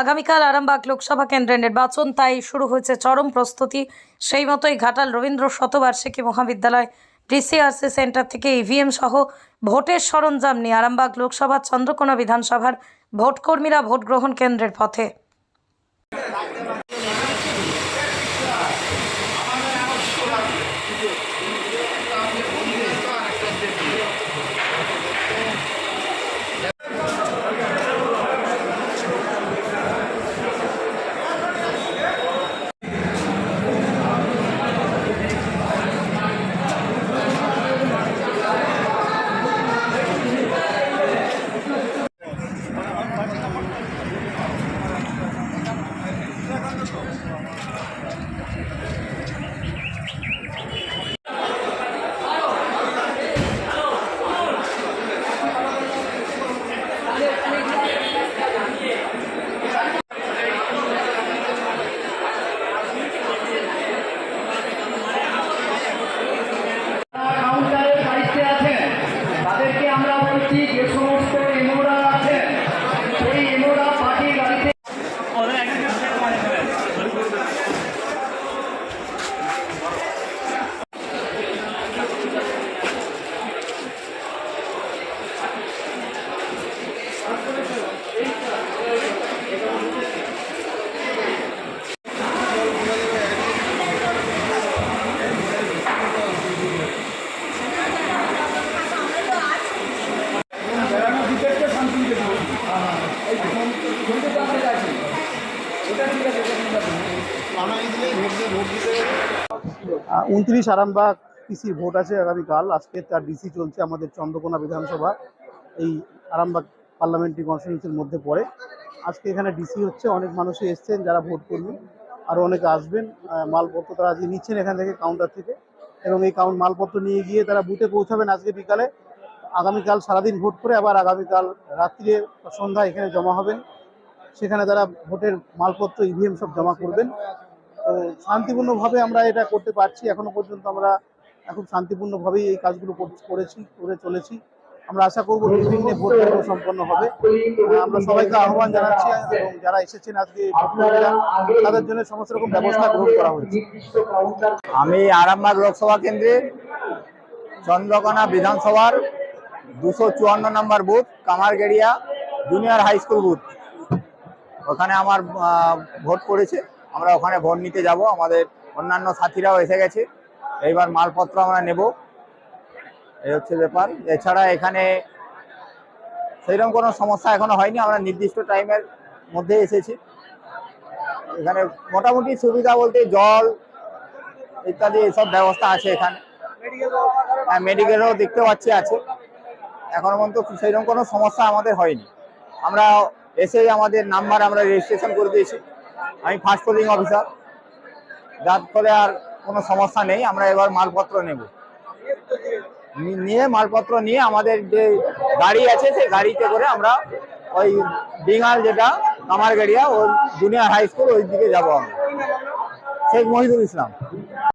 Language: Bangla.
আগামীকাল আরামবাগ লোকসভা কেন্দ্রের নির্বাচন, তাই শুরু হয়েছে চরম প্রস্তুতি। সেই মতোই ঘাটাল রবীন্দ্র শতবার্ষিকী মহাবিদ্যালয়, ডিসিআরসি সেন্টার থেকে ইভিএম সহ ভোটের সরঞ্জাম নিয়ে আরামবাগ লোকসভা চন্দ্রকোনা বিধানসভার ভোটকর্মীরা ভোট গ্রহণ কেন্দ্রের পথে। ありがとうございます。উনত্রিশ আরামবাগ পিসির ভোট আছে আগামীকাল। আজকে তার ডিসি চলছে আমাদের চন্দ্রকোনা বিধানসভা। এই আরামবাগ পার্লামেন্টারি কনস্টিটিউন্সির মধ্যে পড়ে। আজকে এখানে ডিসি হচ্ছে, অনেক মানুষই এসছেন, যারা ভোট করবেন। আরও অনেকে আসবেন। মালপত্র তারা আজকে নিচ্ছেন এখান থেকে কাউন্টার থেকে। এবং এই কাউন্ট মালপত্র নিয়ে গিয়ে তারা বুথে পৌঁছাবেন আজকে বিকালে। আগামীকাল সারাদিন ভোট করে আবার আগামীকাল রাত্রিরে সন্ধ্যা এখানে জমা হবেন। সেখানে তারা ভোটের মালপত্র ইভিএম সব জমা করবেন। শান্তিপূর্ণভাবে আমরা এটা করতে পারছি। এখনও পর্যন্ত আমরা এখন শান্তিপূর্ণভাবেই এই কাজগুলো কর- করেছি, করে চলেছি। আমরা আশা করব নির্বিঘ্নে ভোট সম্পন্ন হবে। আমরা সবাইকে আহ্বান জানাচ্ছি এবং যারা এসেছেন আজকে তাদের জন্য সমস্ত রকম ব্যবস্থা গ্রহণ করা হয়েছে। আমি আরামবাগ লোকসভা কেন্দ্রে চন্দ্রকোনা বিধানসভার দুশো চুয়ান্ন নম্বর booth, Kamargeria junior high school booth. ওখানে আমার ভোট পড়েছে। আমরা ওখানে ভোট নিতে যাব। আমাদের অন্যান্য সাথীরাও এসে গেছে। এইবার মালপত্র আমরা নেব। এই হচ্ছে ব্যাপার। এছাড়া এখানে সেইরকম কোনো সমস্যা এখনও হয়নি। আমরা নির্দিষ্ট টাইমের মধ্যে এসেছি। এখানে মোটামুটি সুবিধা বলতে জল ইত্যাদি এসব ব্যবস্থা আছে এখানে। হ্যাঁ মেডিকেলও দেখতে পাচ্ছি আছে। এখনও পর্যন্ত সেইরকম কোনো সমস্যা আমাদের হয়নি। আমরা এসেই আমাদের নাম্বার আমরা রেজিস্ট্রেশন করে দিয়েছি। আমি ফার্স্ট পোলিং অফিসার যার ফলে আর কোনো সমস্যা নেই, আমরা এবার মালপত্র নেব। নিয়ে মালপত্র নিয়ে আমাদের যে গাড়ি আছে, সেই গাড়িতে করে আমরা ওই ডিঙাল যেটা, কামারগাড়িয়া, ওই জুনিয়র হাই স্কুল ওই দিকে যাব আমরা। শেখ মহিদুল ইসলাম।